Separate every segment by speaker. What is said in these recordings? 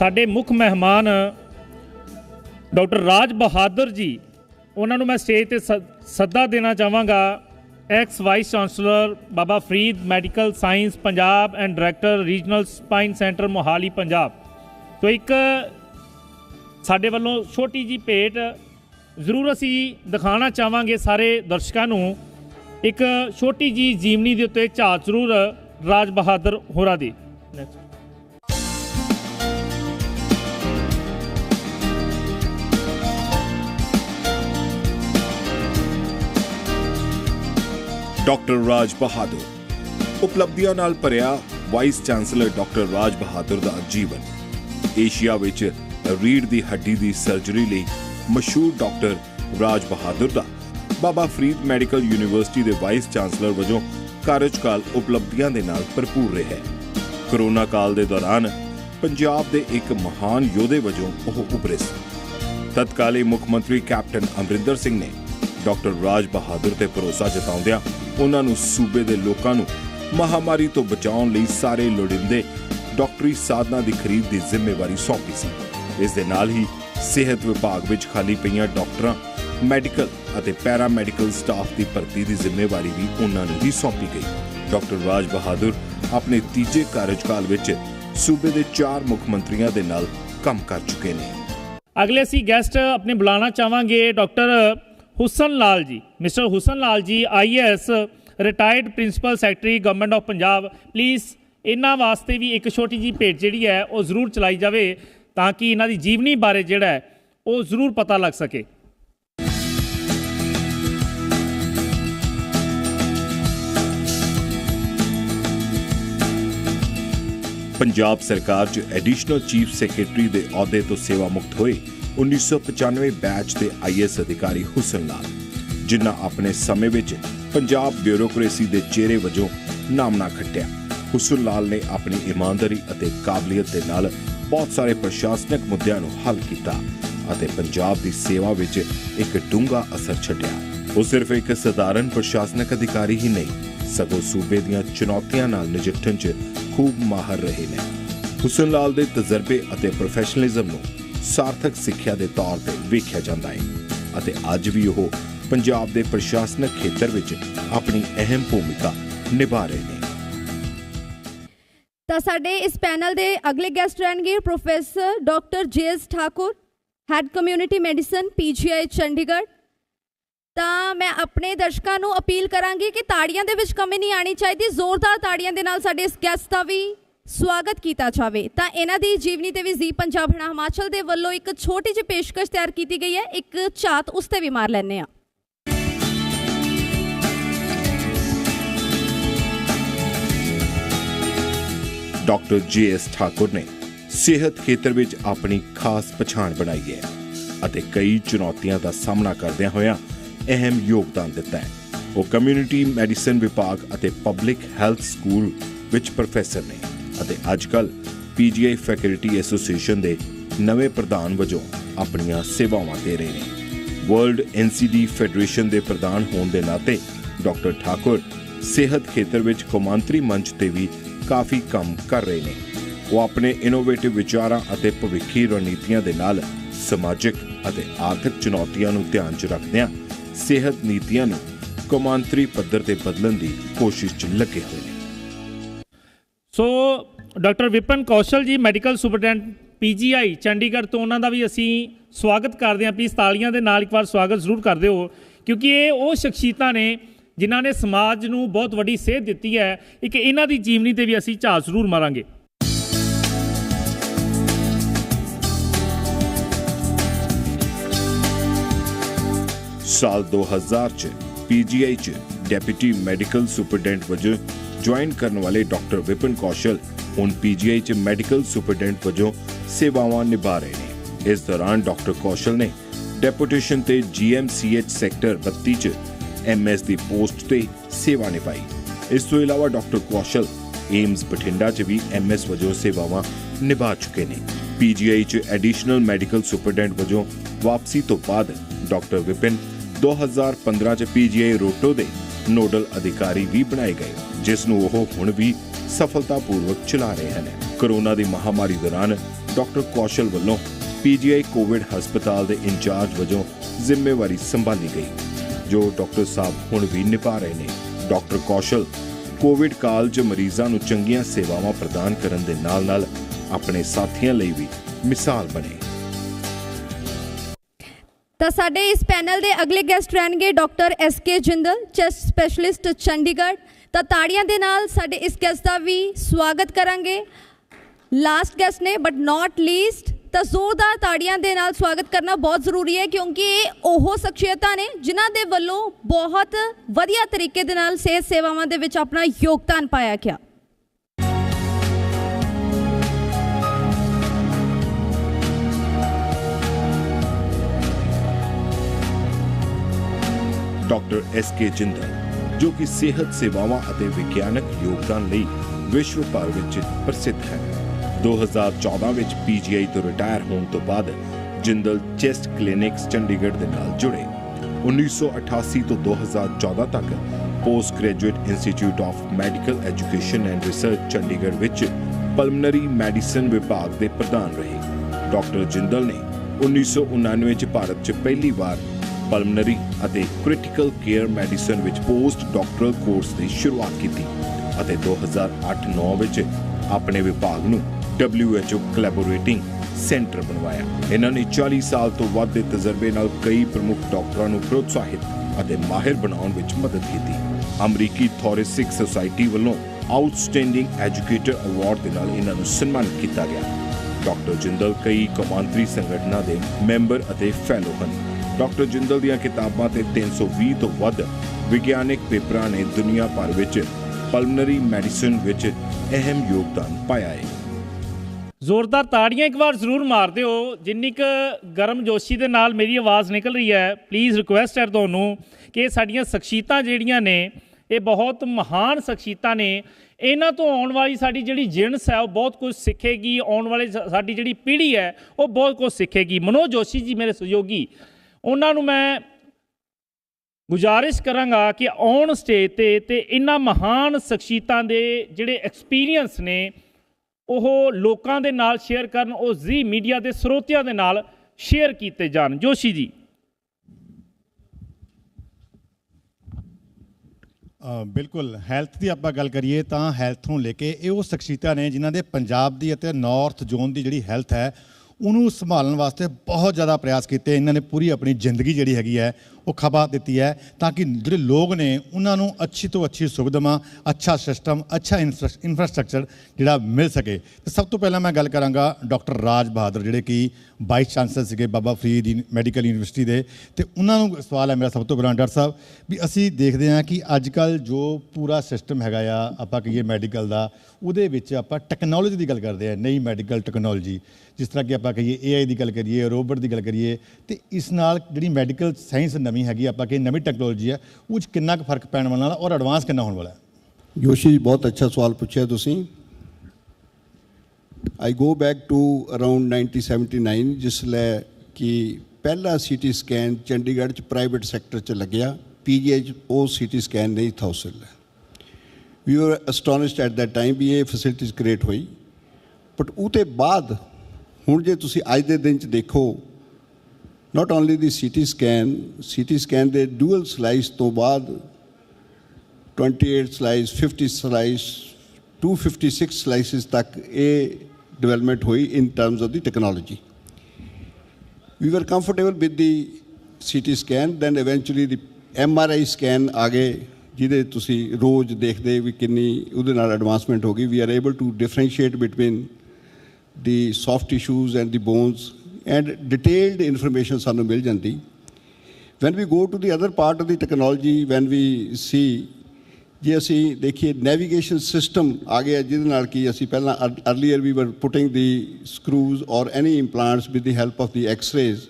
Speaker 1: ਸਾਡੇ ਮੁੱਖ ਮਹਿਮਾਨ, ਡਾਕਟਰ ਰਾਜ ਬਹਾਦਰ ਜੀ, ਉਹਨਾਂ ਨੂੰ ਮੈਂ ਸਟੇਜ ਤੇ ਸ- ਸੱਦਾ ਦੇਣਾ ਚਾਹਾਂਗਾ। Ex vice chancellor Baba Farid medical science Punjab and director regional spine centre Mohali, Punjab. ਤੋਂ ਇੱਕ ਸਾਡੇ ਵੱਲੋਂ ਛੋਟੀ ਜੀ ਭੇਟ ਜ਼ਰੂਰ ਅਸੀਂ ਦਿਖਾਉਣਾ ਚਾਹਾਂਗੇ ਸਾਰੇ ਦਰਸ਼ਕਾਂ ਨੂੰ। ਇੱਕ ਛੋਟੀ ਜੀ ਜੀਵਨੀ ਦੇ ਉੱਤੇ ਝਾਤ ਜ਼ਰੂਰ ਰਾਜ ਬਹਾਦਰ ਹੋਰਾਂ ਦੀ।
Speaker 2: ਡਾਕਟਰ ਰਾਜ ਬਹਾਦਰ। ਉਪਲਬਧੀਆਂ ਨਾਲ ਭਰਿਆ vice chancellor doctor Raj Bahadur ਦਾ ਜੀਵਨ। ਏਸ਼ੀਆ ਵਿੱਚ ਰੀੜ ਦੀ ਹੱਡੀ ਦੀ ਸਰਜਰੀ ਲਈ ਮਸ਼ਹੂਰ ਡਾਕਟਰ ਰਾਜ ਬਹਾਦਰ ਦਾ। ਬਾਬਾ ਫਰੀਦ ਮੈਡੀਕਲ ਯੂਨੀਵਰਸਿਟੀ ਦੇ ਵਾਈਸ ਚਾਂਸਲਰ ਵਜੋਂ ਕਾਰਜਕਾਲ ਉਪਲਬਧੀਆਂ ਦੇ ਨਾਲ ਭਰਪੂਰ ਰਿਹਾ ਹੈ। ਕਰੋਨਾ ਕਾਲ ਦੇ ਦੌਰਾਨ ਪੰਜਾਬ ਦੇ ਇੱਕ ਮਹਾਨ ਯੋਧੇ ਵਜੋਂ ਉਹ ਉਭਰੇ ਸਨ ਤਤਕਾਲੀ ਮੁੱਖ ਮੰਤਰੀ ਕੈਪਟਨ ਅਮਰਿੰਦਰ ਸਿੰਘ ਨੇ ਡਾਕਟਰ ਰਾਜ ਬਹਾਦਰ ਤੇ ਭਰੋਸਾ ਜਤਾਉਂਦਿਆਂ ਉਹਨਾਂ ਨੂੰ ਸੂਬੇ ਦੇ ਲੋਕਾਂ ਨੂੰ ਮਹਾਮਾਰੀ ਤੋਂ ਬਚਾਉਣ ਲਈ ਸਾਰੇ ਲੋੜੀਂਦੇ ਡਾਕਟਰੀ ਸਾਧਨਾਂ ਦੀ ਖਰੀਦ ਦੀ ਜ਼ਿੰਮੇਵਾਰੀ ਸੌਂਪੀ ਸੀ। ਇਸ ਦੇ ਨਾਲ ਹੀ ਸਿਹਤ ਵਿਭਾਗ ਵਿੱਚ ਖਾਲੀ ਪਈਆਂ ਡਾਕਟਰਾਂ, ਮੈਡੀਕਲ ਅਤੇ ਪੈਰਾ ਮੈਡੀਕਲ ਸਟਾਫ ਦੀ ਭਰਤੀ ਦੀ ਜ਼ਿੰਮੇਵਾਰੀ ਵੀ ਉਹਨਾਂ ਨੂੰ ਹੀ ਸੌਂਪੀ ਗਈ। ਡਾਕਟਰ ਰਾਜ ਬਹਾਦਰ ਆਪਣੇ ਤੀਜੇ ਕਾਰਜਕਾਲ ਵਿੱਚ ਸੂਬੇ ਦੇ ਚਾਰ ਮੁੱਖ ਮੰਤਰੀਆਂ ਦੇ ਨਾਲ ਕੰਮ ਕਰ ਚੁੱਕੇ ਨੇ।
Speaker 1: ਅਗਲੇ ਅਸੀਂ ਗੈਸਟ ਆਪਣੇ ਬੁਲਾਉਣਾ ਚਾਹਾਂਗੇ। ਡਾਕਟਰ ਹੁਸਨ ਲਾਲ ਜੀ। Mister Husan Lal ji IAS retired principal secretary government of Punjab please ਇਹਨਾਂ ਵਾਸਤੇ ਵੀ ਇੱਕ ਛੋਟੀ ਜੀ ਭੇਟ ਜਿਹੜੀ ਹੈ, ਉਹ ਜ਼ਰੂਰ ਚਲਾਈ ਜਾਵੇ ਤਾਂ ਕਿ ਇਹਨਾਂ ਦੀ ਜੀਵਨੀ ਬਾਰੇ ਜਿਹੜਾ ਉਹ ਜ਼ਰੂਰ ਪਤਾ ਲੱਗ ਸਕੇ।
Speaker 2: ਪੰਜਾਬ ਸਰਕਾਰ 'ਚ ਐਡੀਸ਼ਨਲ ਚੀਫ ਸੈਕਟਰੀ ਦੇ ਅਹੁਦੇ ਤੋਂ ਸੇਵਾ ਮੁਕਤ ਹੋਏ। 1995 ਬੈਚ ਦੇ ਆਈਐਸ ਅਧਿਕਾਰੀ ਹੁਸਨ ਲਾਲ, ਜਿਨ੍ਹਾਂ ਆਪਣੇ ਸਮੇਂ ਵਿੱਚ ਪੰਜਾਬ ਬਿਊਰੋਕ੍ਰੇਸੀ ਦੇ ਚਿਹਰੇ ਵਜੋਂ ਨਾਮਣਾ ਖੱਟਿਆ। ਹੁਸਨ ਲਾਲ ਨੇ ਆਪਣੀ ਇਮਾਨਦਾਰੀ ਅਤੇ ਕਾਬਲੀਅਤ ਦੇ ਨਾਲ ਬਹੁਤ ਸਾਰੇ ਪ੍ਰਸ਼ਾਸਨਿਕ ਮੁੱਦਿਆਂ ਨੂੰ ਹੱਲ ਕੀਤਾ ਅਤੇ ਪੰਜਾਬ ਦੀ ਸੇਵਾ ਵਿੱਚ ਇੱਕ ਡੂੰਘਾ ਅਸਰ ਛੱਡਿਆ। ਉਹ ਸਿਰਫ ਇੱਕ ਸਧਾਰਨ ਪ੍ਰਸ਼ਾਸਨਿਕ ਅਧਿਕਾਰੀ ਹੀ ਨਹੀਂ, ਸਗੋਂ ਸੂਬੇ ਦੀਆਂ ਚੁਣੌਤੀਆਂ ਨਾਲ ਨਜਿੱਠਣ 'ਚ ਖੂਬ ਮਾਹਰ ਰਹੇ ਨੇ। ਹੁਸਨ ਲਾਲ ਦੇ ਤਜਰਬੇ ਅਤੇ ਪ੍ਰੋਫੈਸ਼ਨਲਿਜ਼ਮ ਨੂੰ ਸਾਰਥਕ ਸਿੱਖਿਆ ਦੇ ਤੌਰ ਤੇ ਵੇਖਿਆ ਜਾਂਦਾ ਹੈ ਅਤੇ ਅੱਜ ਵੀ ਉਹ ਪੰਜਾਬ ਦੇ ਪ੍ਰਸ਼ਾਸਨਿਕ ਖੇਤਰ ਵਿੱਚ ਆਪਣੀ ਅਹਿਮ ਭੂਮਿਕਾ ਨਿਭਾ ਰਹੇ ਨੇ।
Speaker 3: ਤਾਂ ਸਾਡੇ ਇਸ ਪੈਨਲ ਦੇ ਅਗਲੇ ਗੈਸਟ ਰਹਿਣਗੇ professor doctor JS Thakur head community medicine PGI Chandigarh. ਤਾਂ ਮੈਂ ਆਪਣੇ ਦਰਸ਼ਕਾਂ ਨੂੰ ਅਪੀਲ ਕਰਾਂਗੀ ਕਿ ਤਾੜੀਆਂ ਦੇ ਵਿੱਚ ਕਮੀ ਨਹੀਂ ਆਣੀ ਚਾਹੀਦੀ, ਜ਼ੋਰਦਾਰ ਤਾੜੀਆਂ ਦੇ ਨਾਲ ਸਾਡੇ ਇਸ ਗੈਸਟ ਦਾ ਵੀ ਸਵਾਗਤ ਕੀਤਾ ਜਾਵੇ। ਤਾਂ ਇਹਨਾਂ ਦੀ ਜੀਵਨੀ ਤੇ ਵੀ ਜ਼ੀ ਪੰਜਾਬ ਹਣਾ ਹਿਮਾਚਲ ਦੇ ਵੱਲੋਂ ਇੱਕ ਛੋਟੀ ਜਿਹੀ ਪੇਸ਼ਕਸ਼ ਤਿਆਰ ਕੀਤੀ ਗਈ ਹੈ। ਇੱਕ ਝਾਤ ਉਸ ਤੇ ਵੀ ਮਾਰ ਲੈਂਦੇ ਆ
Speaker 2: ਡਾਕਟਰ ਜੀਐਸ ਠਾਕੁਰ ਨੇ ਸਿਹਤ ਖੇਤਰ ਵਿੱਚ ਆਪਣੀ ਖਾਸ ਪਛਾਣ ਬਣਾਈ ਹੈ ਅਤੇ ਕਈ ਚੁਣੌਤੀਆਂ ਦਾ ਸਾਹਮਣਾ ਕਰਦਿਆਂ ਹੋਇਆਂ ਅਹਿਮ ਯੋਗਦਾਨ ਦਿੱਤਾ ਹੈ। ਉਹ ਕਮਿਊਨਿਟੀ ਮੈਡੀਸਨ ਵਿਭਾਗ ਅਤੇ ਪਬਲਿਕ ਹੈਲਥ ਸਕੂਲ ਵਿੱਚ ਪ੍ਰੋਫੈਸਰ ਨੇ। ਅਤੇ ਅੱਜਕੱਲ ਪੀਜੀਆਈ ਫੈਕਲਟੀ ਐਸੋਸੀਏਸ਼ਨ ਦੇ ਨਵੇਂ ਪ੍ਰਧਾਨ ਵਜੋਂ ਆਪਣੀਆਂ ਸੇਵਾਵਾਂ ਦੇ ਰਹੇ ਨੇ। ਵਰਲਡ ਐਨਸੀਡੀ ਫੈਡਰੇਸ਼ਨ ਦੇ ਪ੍ਰਧਾਨ ਹੋਣ ਦੇ ਨਾਤੇ ਡਾਕਟਰ ਠਾਕੁਰ ਸਿਹਤ ਖੇਤਰ ਵਿੱਚ ਕੌਮਾਂਤਰੀ ਮੰਚ ਤੇ ਵੀ ਕਾਫੀ ਕੰਮ ਕਰ ਰਹੇ ਨੇ। ਉਹ ਆਪਣੇ ਇਨੋਵੇਟਿਵ ਵਿਚਾਰਾਂ ਅਤੇ ਭਵਿੱਖੀ ਰਣਨੀਤੀਆਂ ਦੇ ਨਾਲ ਸਮਾਜਿਕ ਅਤੇ ਆਰਥਿਕ ਚੁਣੌਤੀਆਂ ਨੂੰ ਧਿਆਨ 'ਚ ਰੱਖਦਿਆਂ ਸਿਹਤ ਨੀਤੀਆਂ ਨੂੰ ਕੌਮਾਂਤਰੀ ਪੱਧਰ ਤੇ ਬਦਲਣ ਦੀ ਕੋਸ਼ਿਸ਼ 'ਚ ਲੱਗੇ ਹੋਏ ਨੇ।
Speaker 1: ਸੋ ਡਾਕਟਰ ਵਿਪਨ ਕੌਸ਼ਲ ਜੀ, ਮੈਡੀਕਲ ਸੁਪਰਡੈਂਟ ਪੀਜੀਆਈ, ਚੰਡੀਗੜ੍ਹ ਤੋਂ ਉਹਨਾਂ ਦਾ ਵੀ ਅਸੀਂ ਸਵਾਗਤ ਕਰਦੇ ਹਾਂ। ਪਲੀਜ਼ ਤਾਲੀਆਂ ਦੇ ਨਾਲ ਇੱਕ ਵਾਰ ਸਵਾਗਤ ਜ਼ਰੂਰ ਕਰਦੇ ਹੋ, ਕਿਉਂਕਿ ਇਹ ਉਹ ਸ਼ਖਸੀਅਤਾਂ ਨੇ ਜਿਨ੍ਹਾਂ ਨੇ ਸਮਾਜ ਨੂੰ ਬਹੁਤ ਵੱਡੀ ਸੇਧ ਦਿੱਤੀ ਹੈ। ਇੱਕ ਇਹਨਾਂ ਦੀ ਜੀਵਨੀ ਤੇ ਵੀ ਅਸੀਂ ਝਾਤ ਜ਼ਰੂਰ ਮਾਰਾਂਗੇ।
Speaker 2: ਸਾਲ 2000 ਚ, ਪੀਜੀਆਈ ਚ ਡਿਪਟੀ ਮੈਡੀਕਲ ਸੁਪਰਡੈਂਟ ਵਜੋਂ ਜੁਆਇਨ ਕਰਨ ਵਾਲੇ ਡਾਕਟਰ ਵਿਪਨ ਕੌਸ਼ਲ ਹੁਣ ਪੀਜੀਆਈ ਚ ਮੈਡੀਕਲ ਸੁਪਰਡੈਂਟ ਵਜੋਂ ਸੇਵਾਵਾਂ ਨਿਭਾ ਰਹੇ ਨੇ। ਇਸ ਦੌਰਾਨ ਡਾਕਟਰ ਕੌਸ਼ਲ ਨੇ ਡੈਪੂਟੇਸ਼ਨ ਤੇ ਜੀਐਮਸੀਐਚ ਸੈਕਟਰ 32 ਚ ਐਮਐਸ ਦੀ ਪੋਸਟ ਤੇ ਸੇਵਾ ਨਿਭਾਈ। ਇਸ ਤੋਂ ਇਲਾਵਾ ਡਾਕਟਰ ਕੌਸ਼ਲ ਏਮਸ ਬਠਿੰਡਾ 'ਚ ਵੀ ਐਮਐਸ ਵਜੋਂ ਸੇਵਾਵਾਂ ਨਿਭਾ ਚੁੱਕੇ ਨੇ। ਪੀਜੀਆਈ 'ਚ ਐਡੀਸ਼ਨਲ ਮੈਡੀਕਲ ਸੁਪਰਡੈਂਟ ਵਜੋਂ ਵਾਪਸੀ ਤੋਂ ਬਾਅਦ ਡਾਕਟਰ ਵਿਪਿਨ 2015 'ਚ ਪੀਜੀਆਈ ਰੋਟੋ ਦੇ ਨੋਡਲ ਅਧਿਕਾਰੀ ਵੀ ਬਣਾਏ ਗਏ। ਜਿਸ ਨੂੰ ਉਹ ਹੁਣ ਵੀ ਸਫਲਤਾਪੂਰਵਕ ਚਲਾ ਰਹੇ ਹਨ। ਕਰੋਨਾ ਦੀ ਮਹਾਮਾਰੀ ਦੌਰਾਨ ਡਾਕਟਰ ਕੌਸ਼ਲ ਵੱਲੋਂ ਪੀਜੀਆਈ ਕੋਵਿਡ ਹਸਪਤਾਲ ਦੇ ਇੰਚਾਰਜ ਵਜੋਂ ਜ਼ਿੰਮੇਵਾਰੀ ਸੰਭਾਲੀ ਗਈ, ਜੋ ਡਾਕਟਰ ਸਾਹਿਬ ਹੁਣ ਵੀ ਨਿਭਾ ਰਹੇ ਨੇ। ਡਾਕਟਰ ਕੌਸ਼ਲ ਕੋਵਿਡ ਕਾਲ 'ਚ ਮਰੀਜ਼ਾਂ ਨੂੰ ਚੰਗੀਆਂ ਸੇਵਾਵਾਂ ਪ੍ਰਦਾਨ ਕਰਨ ਦੇ ਨਾਲ-ਨਾਲ ਆਪਣੇ ਸਾਥੀਆਂ ਲਈ ਵੀ ਮਿਸਾਲ ਬਣੇ।
Speaker 3: ਤਾਂ ਸਾਡੇ ਇਸ ਪੈਨਲ ਦੇ ਅਗਲੇ ਗੈਸਟ ਰਹਿਣਗੇ doctor S K Jindal chest specialist Chandigarh ਤਾਂ ਤਾੜੀਆਂ ਦੇ ਨਾਲ ਸਾਡੇ ਇਸ ਗੈਸਟ ਦਾ ਵੀ ਸਵਾਗਤ ਕਰਾਂਗੇ। ਲਾਸਟ ਗੈਸਟ ਨੇ ਬਟ ਨਾਟ ਲੀਸਟ ਤਾਂ ਜ਼ੋਰਦਾਰ ਤਾੜੀਆਂ ਦੇ ਨਾਲ ਸਵਾਗਤ ਕਰਨਾ ਬਹੁਤ ਜ਼ਰੂਰੀ ਹੈ, ਕਿਉਂਕਿ ਇਹ ਉਹ ਸ਼ਖਸੀਅਤਾਂ ਨੇ ਜਿਨ੍ਹਾਂ ਦੇ ਵੱਲੋਂ ਬਹੁਤ ਵਧੀਆ ਤਰੀਕੇ ਦੇ ਨਾਲ ਸਿਹਤ ਸੇਵਾਵਾਂ ਦੇ ਵਿੱਚ ਆਪਣਾ ਯੋਗਦਾਨ ਪਾਇਆ ਗਿਆ।
Speaker 2: ਡਾਕਟਰ ਐਸ ਕੇ ਜਿੰਦਲ ਜੋ ਕਿ ਸਿਹਤ ਸੇਵਾਵਾਂ ਅਤੇ ਵਿਗਿਆਨਕ ਯੋਗਦਾਨ ਲਈ ਵਿਸ਼ਵ ਭਰ ਵਿੱਚ ਪ੍ਰਸਿੱਧ ਹੈ। 2014 ਵਿੱਚ ਪੀਜੀਆਈ ਤੋਂ ਰਿਟਾਇਰ ਹੋਣ ਤੋਂ ਬਾਅਦ ਜਿੰਦਲ ਚੈਸਟ ਕਲੀਨਿਕਸ ਚੰਡੀਗੜ੍ਹ ਦੇ ਨਾਲ ਜੁੜੇ। 1988 ਤੋਂ 2014 ਤੱਕ post graduate institute of medical education and research Chandigarh ਵਿੱਚ ਪਲਮਨਰੀ ਮੈਡੀਸਨ ਵਿਭਾਗ ਦੇ ਪ੍ਰਧਾਨ ਰਹੇ। ਡਾਕਟਰ ਜਿੰਦਲ ਨੇ 1999 ਵਿੱਚ ਭਾਰਤ 'ਚ ਪਹਿਲੀ ਵਾਰ ਪਲਮਨਰੀ ਅਤੇ ਕ੍ਰਿਟੀਕਲ ਕੇਅਰ ਮੈਡੀਸਨ ਵਿੱਚ ਪੋਸਟ ਡਾਕਟਰਲ ਕੋਰਸ ਦੀ ਸ਼ੁਰੂਆਤ ਕੀਤੀ ਅਤੇ 2008-9 ਵਿੱਚ ਆਪਣੇ ਵਿਭਾਗ ਨੂੰ WHO ਕੋਲੈਬੋਰੇਟਿੰਗ ਸੈਂਟਰ ਬਣਵਾਇਆ। ਇਹਨਾਂ ਨੇ 40 ਸਾਲ ਤੋਂ ਵੱਧ ਦੇ ਤਜਰਬੇ ਨਾਲ ਕਈ ਪ੍ਰਮੁੱਖ ਡਾਕਟਰਾਂ ਨੂੰ ਪ੍ਰੋਤਸਾਹਿਤ ਅਤੇ ਮਾਹਿਰ ਬਣਾਉਣ ਵਿੱਚ ਮਦਦ ਕੀਤੀ। ਅਮਰੀਕੀ ਥੋਰੈਸਿਕ ਸੁਸਾਇਟੀ ਵੱਲੋਂ ਆਊਟਸਟੈਂਡਿੰਗ ਐਜੂਕੇਟਰ ਅਵਾਰਡ ਦੇ ਨਾਲ ਇਹਨਾਂ ਨੂੰ ਸਨਮਾਨਿਤ ਕੀਤਾ ਗਿਆ। ਡਾਕਟਰ ਜਿੰਦਲ ਕਈ ਕੌਮਾਂਤਰੀ ਸੰਗਠਨਾਂ ਦੇ ਮੈਂਬਰ ਅਤੇ ਫੈਲੋ ਹਨ। ਡਾਕਟਰ ਜਿੰਦਲ ਦੀਆਂ ਕਿਤਾਬਾਂ ਤੇ 320 ਤੋਂ ਵੱਧ ਵਿਗਿਆਨਿਕ ਪੇਪਰਾਂ ਨੇ ਦੁਨੀਆ ਭਰ ਵਿੱਚ ਪਲਮਨਰੀ ਮੈਡੀਸਨ ਵਿੱਚ ਅਹਿਮ ਯੋਗਦਾਨ ਪਾਇਆ ਹੈ।
Speaker 1: ਜ਼ੋਰਦਾਰ ਤਾੜੀਆਂ ਇੱਕ ਵਾਰ ਜ਼ਰੂਰ ਮਾਰ ਦਿਓ। ਜਿੰਨੀ ਕੁ ਗਰਮ ਜੋਸ਼ੀ ਦੇ ਨਾਲ ਮੇਰੀ ਆਵਾਜ਼ ਨਿਕਲ ਰਹੀ ਹੈ ਪਲੀਜ਼ ਰਿਕੁਐਸਟ ਹੈ ਤੁਹਾਨੂੰ ਕਿ ਸਾਡੀਆਂ ਸ਼ਖਸੀਅਤਾਂ ਜਿਹੜੀਆਂ ਨੇ, ਇਹ ਬਹੁਤ ਮਹਾਨ ਸ਼ਖਸੀਅਤਾਂ ਨੇ। ਇਹਨਾਂ ਤੋਂ ਆਉਣ ਵਾਲੀ ਸਾਡੀ ਜਿਹੜੀ ਜਿਣਸ ਹੈ, ਉਹ ਬਹੁਤ ਕੁਝ ਸਿੱਖੇਗੀ। ਆਉਣ ਵਾਲੇ ਸਾਡੀ ਜਿਹੜੀ ਪੀੜ੍ਹੀ ਹੈ, ਉਹ ਬਹੁਤ ਕੁਝ ਸਿੱਖੇਗੀ। ਮਨੋਜ ਜੋਸ਼ੀ ਜੀ ਮੇਰੇ ਸਹਿਯੋਗੀ ਉਹਨਾਂ ਨੂੰ ਮੈਂ ਗੁਜ਼ਾਰਿਸ਼ ਕਰਾਂਗਾ ਕਿ ਔਨ ਸਟੇਜ ਤੇ ਤੇ ਇਹਨਾਂ ਮਹਾਨ ਸ਼ਖਸੀਅਤਾਂ ਦੇ ਜਿਹੜੇ ਐਕਸਪੀਰੀਅੰਸ ਨੇ, ਉਹ ਲੋਕਾਂ ਦੇ ਨਾਲ ਸ਼ੇਅਰ ਕਰਨ, ਉਹ ਜ਼ੀ ਮੀਡੀਆ ਦੇ ਸਰੋਤਿਆਂ ਦੇ ਨਾਲ ਸ਼ੇਅਰ ਕੀਤੇ ਜਾਣ। ਜੋਸ਼ੀ ਜੀ।
Speaker 4: ਬਿਲਕੁਲ। ਹੈਲਥ ਦੀ ਆਪਾਂ ਗੱਲ ਕਰੀਏ ਤਾਂ ਹੈਲਥ ਨੂੰ ਲੈ ਕੇ ਇਹ ਉਹ ਸ਼ਖਸੀਅਤਾਂ ਨੇ ਜਿਨ੍ਹਾਂ ਦੇ ਪੰਜਾਬ ਦੀ ਅਤੇ ਨਾਰਥ ਜ਼ੋਨ ਦੀ ਜਿਹੜੀ ਹੈਲਥ ਹੈ ਉਹਨੂੰ ਸੰਭਾਲਣ ਵਾਸਤੇ ਬਹੁਤ ਜ਼ਿਆਦਾ ਪ੍ਰਯਾਸ ਕੀਤੇ। ਇਹਨਾਂ ਨੇ ਪੂਰੀ ਆਪਣੀ ਜ਼ਿੰਦਗੀ ਜਿਹੜੀ ਹੈਗੀ ਹੈ, ਉਹ ਖਪਾ ਦਿੱਤੀ ਹੈ ਤਾਂ ਕਿ ਜਿਹੜੇ ਲੋਕ ਨੇ, ਉਹਨਾਂ ਨੂੰ ਅੱਛੀ ਤੋਂ ਅੱਛੀ ਸੁਵਿਧਾਵਾਂ, ਅੱਛਾ ਸਿਸਟਮ, ਅੱਛਾ ਇਨਫਰਾਸਟ੍ਰਕਚਰ ਜਿਹੜਾ ਮਿਲ ਸਕੇ। ਤੇ ਸਭ ਤੋਂ ਪਹਿਲਾਂ ਮੈਂ ਗੱਲ ਕਰਾਂਗਾ ਡਾਕਟਰ ਰਾਜ ਬਹਾਦਰ, ਜਿਹੜੇ ਕਿ ਵਾਈਸ ਚਾਂਸਲਰ ਸੀਗੇ ਬਾਬਾ ਫਰੀਦ ਮੈਡੀਕਲ ਯੂਨੀਵਰਸਿਟੀ ਦੇ। ਤੇ ਉਹਨਾਂ ਨੂੰ ਸਵਾਲ ਹੈ ਮੇਰਾ ਸਭ ਤੋਂ ਪਹਿਲਾਂ ਡਾਕਟਰ ਸਾਹਿਬ, ਵੀ ਅਸੀਂ ਦੇਖਦੇ ਹਾਂ ਕਿ ਅੱਜ ਕੱਲ ਜੋ ਪੂਰਾ ਸਿਸਟਮ ਹੈਗਾ ਆ, ਆਪਾਂ ਕਹੀਏ ਮੈਡੀਕਲ ਦਾ, ਉਹਦੇ ਵਿੱਚ ਆਪਾਂ ਟੈਕਨੋਲੋਜੀ ਦੀ ਗੱਲ ਕਰਦੇ ਆ ਨਈ ਮੈਡੀਕਲ ਟੈਕਨੋਲੋਜੀ। ਜਿਸ ਤਰ੍ਹਾਂ ਕਿ ਆਪਾਂ ਕਹੀਏ AI ਦੀ ਗੱਲ ਕਰੀਏ ਰੋਬੋਟ ਦੀ ਗੱਲ ਕਰੀਏ, ਤੇ ਇਸ ਨਾਲ ਜਿਹੜੀ ਮੈਡੀਕਲ ਸਾਇੰਸ ਨਵੀਂ ਹੈਗੀ, ਆਪਾਂ ਕਿ ਨਵੀਂ ਟੈਕਨੋਲੋਜੀ ਹੈ ਉਹ 'ਚ ਕਿੰਨਾ ਕੁ ਫ਼ਰਕ ਪੈਣ ਵਾਲਾ ਔਰ ਐਡਵਾਂਸ ਕਿੰਨਾ ਹੋਣ ਵਾਲਾ ਹੈ?
Speaker 5: ਜੋਸ਼ੀ ਜੀ, ਬਹੁਤ ਅੱਛਾ ਸਵਾਲ ਪੁੱਛਿਆ ਤੁਸੀਂ। I go back to around 1979 ਜਿਸ ਲੈ ਕਿ ਪਹਿਲਾ ਸੀਟੀ ਸਕੈਨ ਚੰਡੀਗੜ੍ਹ ਚ ਪ੍ਰਾਈਵੇਟ ਸੈਕਟਰ ਚ ਲੱਗਿਆ ਪੀਜੀਆਈ ਚ ਉਹ ਸੀਟੀ ਸਕੈਨ ਨਹੀਂ ਥਾ ਉਸ ਵੇਲੇ। We were astonished at that time we ਇਹ ਫੈਸਿਲਿਟੀਜ਼ ਕ੍ਰੀਏਟ ਹੋਈ। ਬਟ ਉਹ ਤੇ ਬਾਅਦ ਹੁਣ ਜੇ ਤੁਸੀਂ ਅੱਜ ਦੇ ਦਿਨ ਚ ਦੇਖੋ not only the CT scan CT scan ਦੇ ਡੂਅਲ ਸਲਾਈਸ ਤੋਂ ਬਾਅਦ 28 ਸਲਾਈਸ 50 ਸਲਾਈਸ 256 ਸਲਾਈਸਿਸ ਤੱਕ ਇਹ ਡਿਵੈਲਪਮੈਂਟ ਹੋਈ in terms of the technology we were comfortable with the CT scan, then eventually the MRI scan ਆ ਗਏ, ਜਿਹਦੇ ਤੁਸੀਂ ਰੋਜ਼ ਦੇਖਦੇ ਵੀ ਕਿੰਨੀ, ਉਹਦੇ ਨਾਲ ਐਡਵਾਂਸਮੈਂਟ ਹੋ ਗਈ. We are able to differentiate between the soft tissues and the bones and detailed information ਸਾਨੂੰ ਮਿਲ ਜਾਂਦੀ। When we go to the other part of the technology, when we see, ਜੇ ਅਸੀਂ ਦੇਖੀਏ ਨੈਵੀਗੇਸ਼ਨ ਸਿਸਟਮ ਆ ਗਿਆ, ਜਿਹਦੇ ਨਾਲ ਕੀ ਅਸੀਂ ਪਹਿਲਾਂ ਅਰਲੀਅਰ ਵੀ ਵਰ putting the screws or any implants with the help of the X-rays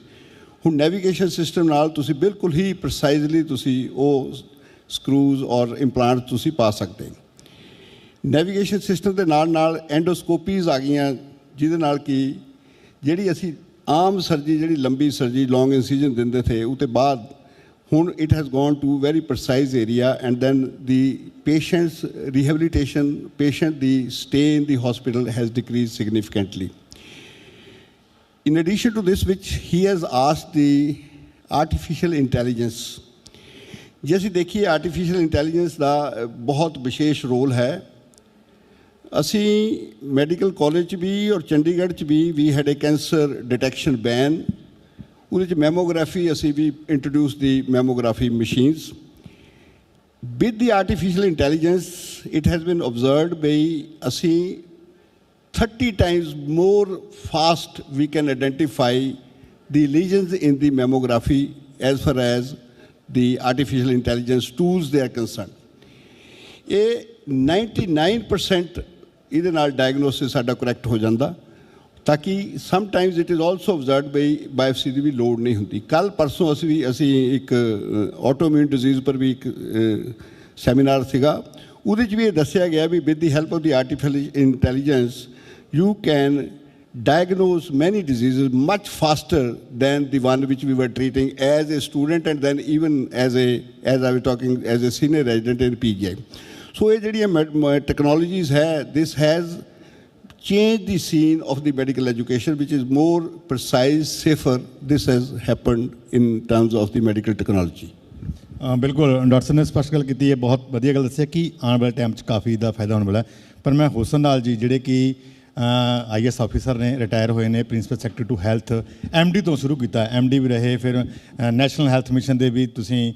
Speaker 5: ਹੁਣ ਨੈਵੀਗੇਸ਼ਨ ਸਿਸਟਮ ਨਾਲ ਤੁਸੀਂ ਬਿਲਕੁਲ ਹੀ ਪ੍ਰੀਸਾਈਜ਼ਲੀ ਤੁਸੀਂ ਉਹ ਸਕਰੂਜ਼ ਔਰ ਇੰਪਲਾਂਟ ਤੁਸੀਂ ਪਾ ਸਕਦੇ। ਹੋ ਨੈਵੀਗੇਸ਼ਨ ਸਿਸਟਮ ਦੇ ਨਾਲ ਨਾਲ ਐਂਡੋਸਕੋਪੀਜ਼ ਆ ਗਈਆਂ। ਜਿਹਦੇ ਨਾਲ ਕਿ ਜਿਹੜੀ ਅਸੀਂ ਆਮ ਸਰਜੀ ਜਿਹੜੀ ਲੰਬੀ ਸਰਜੀ ਲੌਂਗ ਇਨਸੀਜਨ ਦਿੰਦੇ ਥੇ ਉਹ ਤੇ ਬਾਅਦ ਹੁਣ it has gone to very precise area and then the patients rehabilitation patient the stay in the hospital has decrease significantly in addition to this which he has asked the artificial intelligence ਜੇ ਅਸੀਂ ਦੇਖੀਏ artificial intelligence ਦਾ ਬਹੁਤ ਵਿਸ਼ੇਸ਼ role ਹੈ ਅਸੀਂ medical college 'ਚ ਵੀ ਔਰ ਚੰਡੀਗੜ੍ਹ 'ਚ ਵੀ we had a cancer detection van ਉਹਦੇ 'ਚ ਮੈਮੋਗ੍ਰਾਫੀ ਅਸੀਂ ਵੀ introduce the mammography machines with the artificial intelligence it has been observed by ਅਸੀਂ 30 times more fast we can identify the lesions in the mammography as far as the artificial intelligence tools they are concerned ਇਹ 99% ਇਹਦੇ ਨਾਲ diagnosis ਸਾਡਾ correct ਹੋ ਜਾਂਦਾ, ਤਾਂ ਕਿ sometimes it is also observed by biopsy ਦੀ ਵੀ ਲੋੜ ਨਹੀਂ ਹੁੰਦੀ ਕੱਲ ਪਰਸੋਂ ਅਸੀਂ ਵੀ, ਅਸੀਂ ਇੱਕ ਆਟੋਇਮਿਊਨ ਡਿਜ਼ੀਜ਼ ਪਰ ਵੀ ਇੱਕ ਸੈਮੀਨਾਰ ਸੀਗਾ ਉਹਦੇ 'ਚ ਵੀ ਇਹ ਦੱਸਿਆ ਗਿਆ ਵੀ with the help of the artificial intelligence you can diagnose many diseases much faster than the one which we were treating as a student and then even as a, as I was talking, as a senior resident in PGI. So ਇਹ ਜਿਹੜੀਆਂ technologies ਹੈ this has changed the scene of the medical education, which is more precise, safer this has happened in terms of the medical technology.
Speaker 4: ਬਿਲਕੁਲ, doctor ਸਾਹਿਬ ਨੇ ਸਪਸ਼ਟ ਗੱਲ ਕੀਤੀ ਹੈ ਬਹੁਤ ਵਧੀਆ ਗੱਲ ਦੱਸਿਆ ਕਿ ਆਉਣ ਵਾਲੇ ਟਾਈਮ 'ਚ ਕਾਫੀ ਦਾ ਫਾਇਦਾ ਹੋਣ ਵਾਲਾ ਪਰ ਮੈਂ ਹੁਸਨ ਲਾਲ ਜੀ, ਜਿਹੜੇ ਕਿ ਆਈਐਸ ਆਫੀਸਰ ਨੇ ਰਿਟਾਇਰ ਹੋਏ ਨੇ principal secretary to health MD ਤੋਂ ਸ਼ੁਰੂ ਕੀਤਾ ਐਮਡੀ ਵੀ ਰਹੇ, ਫਿਰ ਨੈਸ਼ਨਲ ਹੈਲਥ ਮਿਸ਼ਨ ਦੇ ਵੀ ਤੁਸੀਂ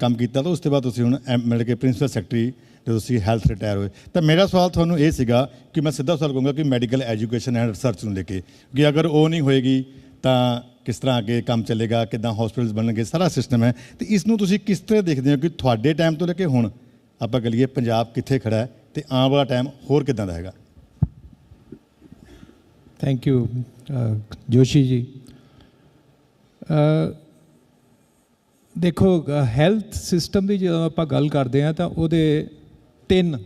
Speaker 4: ਕੰਮ ਕੀਤਾ, ਤਾਂ ਉਸ ਤੋਂ ਬਾਅਦ ਤੁਸੀਂ ਹੁਣ ਐਮ- ਮਤਲਬ ਕਿ ਪ੍ਰਿੰਸੀਪਲ ਸੈਕਟਰੀ ਜਦੋਂ ਤੁਸੀਂ ਹੈਲਥ ਰਿਟਾਇਰ ਹੋਏ। ਤਾਂ ਮੇਰਾ ਸਵਾਲ ਤੁਹਾਨੂੰ ਇਹ ਸੀਗਾ ਕਿ ਮੈਂ ਸਿੱਧਾ ਸਵਾਲ ਕਹੂੰਗਾ ਕਿ ਮੈਡੀਕਲ ਐਜੂਕੇਸ਼ਨ ਐਂਡ ਰਿਸਰਚ ਨੂੰ ਲੈ ਕੇ। ਕਿ ਅਗਰ ਉਹ ਨਹੀਂ ਹੋਏਗੀ, ਤਾਂ ਕਿਸ ਤਰ੍ਹਾਂ ਅੱਗੇ ਕੰਮ ਚੱਲੇਗਾ, ਕਿਦਾਂ ਹਸਪੀਟਲਸ ਬਣਨਗੇ, ਸਾਰਾ ਸਿਸਟਮ ਹੈ। ਤੇ ਇਸ ਨੂੰ ਤੁਸੀਂ ਕਿਸ ਤਰ੍ਹਾਂ ਦੇਖਦੇ ਹੋ ਕਿ ਤੁਹਾਡੇ ਟਾਈਮ ਤੋਂ ਲੈ ਕੇ ਹੁਣ ਆਪਾਂ ਕਹੀਏ ਪੰਜਾਬ ਕਿੱਥੇ ਖੜਾ ਹੈ ਤੇ ਆਉਣ ਵਾਲਾ ਟਾਈਮ ਹੋਰ ਕਿਦਾਂ ਦਾ ਹੈਗਾ?
Speaker 6: ਥੈਂਕ ਯੂ ਜੋਸ਼ੀ ਜੀ। ਦੇਖੋ ਹੈਲਥ ਸਿਸਟਮ ਦੀ ਜਦੋਂ ਆਪਾਂ ਗੱਲ ਕਰਦੇ ਹਾਂ ਤਾਂ ਉਹਦੇ ਤਿੰਨ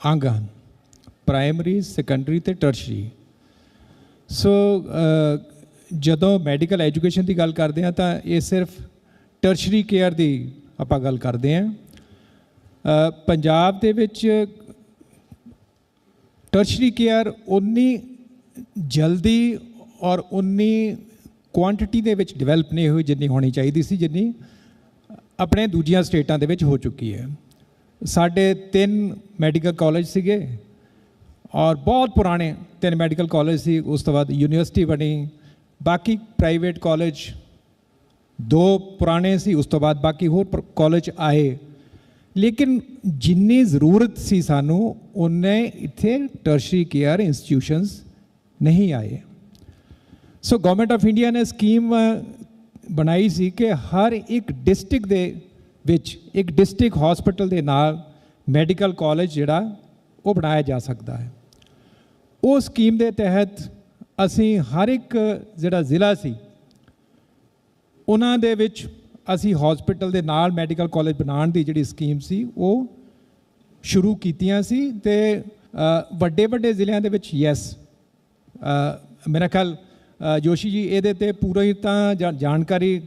Speaker 6: ਅੰਗ ਹਨ ਪ੍ਰਾਇਮਰੀ ਸੈਕੰਡਰੀ ਤੇ ਟਰਸ਼ਰੀ ਸੋ ਜਦੋਂ ਮੈਡੀਕਲ ਐਜੂਕੇਸ਼ਨ ਦੀ ਗੱਲ ਕਰਦੇ ਹਾਂ ਤਾਂ ਇਹ ਸਿਰਫ ਟਰਸ਼ਰੀ ਕੇਅਰ ਦੀ ਆਪਾਂ ਗੱਲ ਕਰਦੇ ਹਾਂ। ਪੰਜਾਬ ਦੇ ਵਿੱਚ ਟਰਸ਼ਰੀ ਕੇਅਰ ਉਨੀ ਜਲਦੀ ਔਰ ਉਨੀ ਕੁਆਂਟੀਟੀ ਦੇ ਵਿੱਚ ਡਿਵੈਲਪ ਨਹੀਂ ਹੋਈ ਜਿੰਨੀ ਹੋਣੀ ਚਾਹੀਦੀ ਸੀ, ਜਿੰਨੀ ਆਪਣੇ ਦੂਜੀਆਂ ਸਟੇਟਾਂ ਦੇ ਵਿੱਚ ਹੋ ਚੁੱਕੀ ਹੈ। ਸਾਡੇ ਤਿੰਨ ਮੈਡੀਕਲ ਕਾਲਜ ਸੀਗੇ ਔਰ ਬਹੁਤ ਪੁਰਾਣੇ ਤਿੰਨ ਮੈਡੀਕਲ ਕਾਲਜ ਸੀ ਉਸ ਤੋਂ ਬਾਅਦ ਯੂਨੀਵਰਸਿਟੀ ਬਣੀ ਬਾਕੀ ਪ੍ਰਾਈਵੇਟ ਕਾਲਜ ਦੋ ਪੁਰਾਣੇ ਸੀ ਉਸ ਤੋਂ ਬਾਅਦ ਬਾਕੀ ਹੋਰ ਕਾਲਜ ਆਏ ਲੇਕਿਨ ਜਿੰਨੀ ਜ਼ਰੂਰਤ ਸੀ ਸਾਨੂੰ ਉਨੇ ਇੱਥੇ ਟਰਸ਼ਰੀ ਕੇਅਰ ਇੰਸਟੀਟਿਊਸ਼ਨਸ ਨਹੀਂ ਆਏ ਸੋ ਗਵਰਨਮੈਂਟ ਆਫ ਇੰਡੀਆ ਨੇ ਸਕੀਮ ਬਣਾਈ ਸੀ ਕਿ ਹਰ ਇੱਕ ਡਿਸਟ੍ਰਿਕਟ ਦੇ ਵਿੱਚ ਇੱਕ ਡਿਸਟ੍ਰਿਕਟ ਹਸਪੀਟਲ ਦੇ ਨਾਲ ਮੈਡੀਕਲ ਕਾਲਜ ਜਿਹੜਾ, ਉਹ ਬਣਾਇਆ ਜਾ ਸਕਦਾ ਹੈ। ਉਹ ਸਕੀਮ ਦੇ ਤਹਿਤ ਅਸੀਂ ਹਰ ਇੱਕ ਜਿਹੜਾ ਜ਼ਿਲ੍ਹਾ ਸੀ, ਉਹਨਾਂ ਦੇ ਵਿੱਚ ਅਸੀਂ ਹਸਪੀਟਲ ਦੇ ਨਾਲ ਮੈਡੀਕਲ ਕਾਲਜ ਬਣਾਉਣ ਦੀ ਜਿਹੜੀ ਸਕੀਮ ਸੀ, ਉਹ ਸ਼ੁਰੂ ਕੀਤੀਆਂ ਸੀ ਤੇ ਵੱਡੇ ਵੱਡੇ ਜ਼ਿਲ੍ਹਿਆਂ ਦੇ ਵਿੱਚ ਯੈਸ। ਮੇਰਾ ਖਿਆਲ ਜੋਸ਼ੀ ਜੀ, ਇਹਦੇ ਤੇ ਪੂਰੀ ਤਾਂ ਜਾਣਕਾਰੀ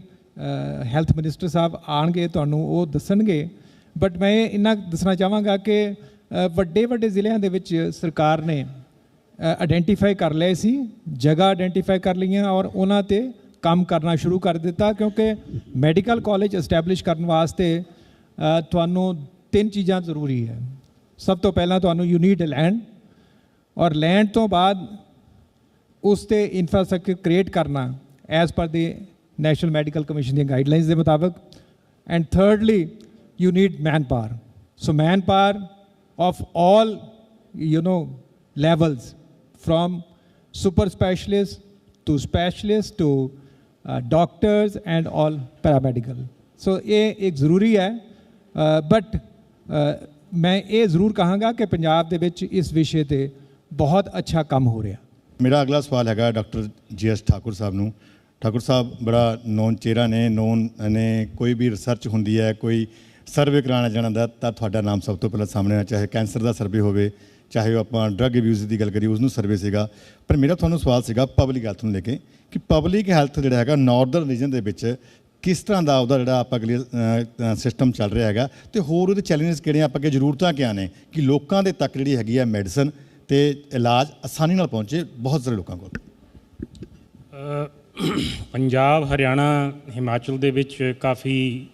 Speaker 6: ਹੈਲਥ ਮਿਨਿਸਟਰ ਸਾਹਿਬ ਆਣਗੇ, ਤੁਹਾਨੂੰ ਉਹ ਦੱਸਣਗੇ। ਬਟ ਮੈਂ ਇਹਨਾਂ ਦੱਸਣਾ ਚਾਹਾਂਗਾ ਕਿ ਵੱਡੇ ਵੱਡੇ ਜ਼ਿਲ੍ਹਿਆਂ ਦੇ ਵਿੱਚ ਸਰਕਾਰ ਨੇ ਆਇਡੈਂਟੀਫਾਈ ਕਰ ਲਏ ਸੀ, ਜਗ੍ਹਾ ਆਇਡੈਂਟੀਫਾਈ ਕਰ ਲਈਆਂ ਔਰ ਉਹਨਾਂ ਤੇ ਕੰਮ ਕਰਨਾ ਸ਼ੁਰੂ ਕਰ ਦਿੱਤਾ ਕਿਉਂਕਿ ਮੈਡੀਕਲ ਕਾਲਜ ਐਸਟੈਬਲਿਸ਼ ਕਰਨ ਵਾਸਤੇ ਤੁਹਾਨੂੰ ਤਿੰਨ ਚੀਜ਼ਾਂ ਜ਼ਰੂਰੀ ਹੈ। ਸਭ ਤੋਂ ਪਹਿਲਾਂ ਤੁਹਾਨੂੰ ਯੂ ਨੀਡ ਲੈਂਡ ਔਰ ਲੈਂਡ ਤੋਂ ਬਾਅਦ ਉਸ ਤੇ ਇਨਫਰਾਸਟ੍ਰਕਚਰ ਕ੍ਰੀਏਟ ਕਰਨਾ as per the national medical commission ਦੀਆਂ ਗਾਈਡਲਾਈਨਸ ਦੇ ਮੁਤਾਬਕ। And thirdly you need manpower so manpower of all you know levels from super specialist to specialist to uh, and and all paramedical. So ਇਹ ਇੱਕ ਜ਼ਰੂਰੀ ਹੈ but ਮੈਂ ਇਹ ਜ਼ਰੂਰ ਕਹਾਂਗਾ ਕਿ ਪੰਜਾਬ ਦੇ ਵਿੱਚ ਇਸ ਵਿਸ਼ੇ ਤੇ ਬਹੁਤ ਅੱਛਾ ਕੰਮ ਹੋ ਰਿਹਾ
Speaker 4: ਮੇਰਾ ਅਗਲਾ ਸਵਾਲ ਹੈਗਾ ਡਾਕਟਰ ਜੀਐਸ ਠਾਕੁਰ ਸਾਹਿਬ ਨੂੰ ਠਾਕੁਰ ਸਾਹਿਬ ਬੜਾ ਨੋਨ ਚਿਹਰਾ ਨੇ, ਨੋਨ ਨੇ ਕੋਈ ਵੀ ਰਿਸਰਚ ਹੁੰਦੀ ਹੈ, ਕੋਈ ਸਰਵੇ ਕਰਾਉਣਾ ਦਾ ਤਾਂ ਤੁਹਾਡਾ ਨਾਮ ਸਭ ਤੋਂ ਪਹਿਲਾਂ ਸਾਹਮਣੇ ਆ ਚਾਹੇ ਕੈਂਸਰ ਦਾ ਸਰਵੇ ਹੋਵੇ, ਚਾਹੇ ਉਹ ਆਪਾਂ ਡਰੱਗ ਅਬਿਊਜ਼ ਦੀ ਗੱਲ ਕਰੀਏ ਉਸ ਨੂੰ ਸਰਵੇ ਸੀਗਾ। ਪਰ ਮੇਰਾ ਤੁਹਾਨੂੰ ਸਵਾਲ ਸੀਗਾ ਪਬਲਿਕ ਹੈਲਥ ਨੂੰ ਲੈ ਕੇ, ਕਿ ਪਬਲਿਕ ਹੈਲਥ ਜਿਹੜਾ ਹੈਗਾ ਨਾਰਦਰਨ ਰੀਜਨ ਦੇ ਵਿੱਚ ਕਿਸ ਤਰ੍ਹਾਂ ਦਾ ਉਹਦਾ ਜਿਹੜਾ ਆਪਾਂ ਅਗਲੇ ਸਿਸਟਮ ਚੱਲ ਰਿਹਾ ਹੈਗਾ, ਤੇ ਹੋਰ ਉਹਦੇ ਚੈਲੰਜਸ ਕਿਹੜੇ ਆਪਾਂ ਅੱਗੇ ਜ਼ਰੂਰਤਾਂ ਕਿਆ ਨੇ, ਕਿ ਲੋਕਾਂ ਦੇ ਤੱਕ ਜਿਹੜੀ ਹੈਗੀ ਹੈ ਮੈਡੀਸਨ ਤੇ ਇਲਾਜ ਆਸਾਨੀ ਨਾਲ ਪਹੁੰਚੇ ਬਹੁਤ ਸਾਰੇ ਲੋਕਾਂ ਕੋਲ।
Speaker 7: ਪੰਜਾਬ, ਹਰਿਆਣਾ, ਹਿਮਾਚਲ ਦੇ ਵਿੱਚ ਕਾਫੀ